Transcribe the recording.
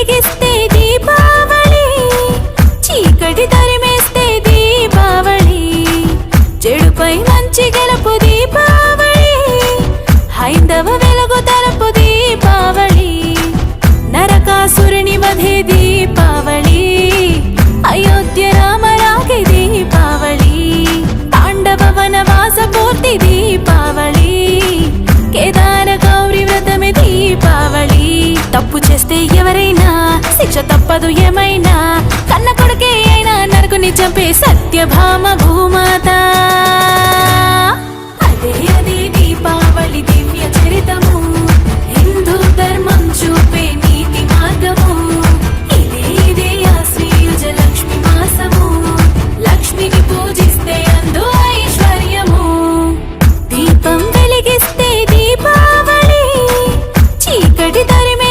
వెలిగిస్తే దీపావళి చీకటి తరిమేస్తే దీపావళి చెడుపై మంచి గెలుపు దీపావళి హైందవ వెలుగు తరపు దీపావళి నరకాసురుని వధే దీపావళి అయోధ్య రామరాగి దీపావళి పాండవ వనవాస పూర్తి ఎవరైనా శిక్ష తప్పదు ఏమైనా కన్న కొడుకే అయినా నరుకుని చంపే సత్యభామ భూమాత. అదే అదే హిందూ ధర్మం చూపే ఆ పూజిస్తే అందు ఐశ్వర్యము. దీపం దీపావళి చీకటి తరిమే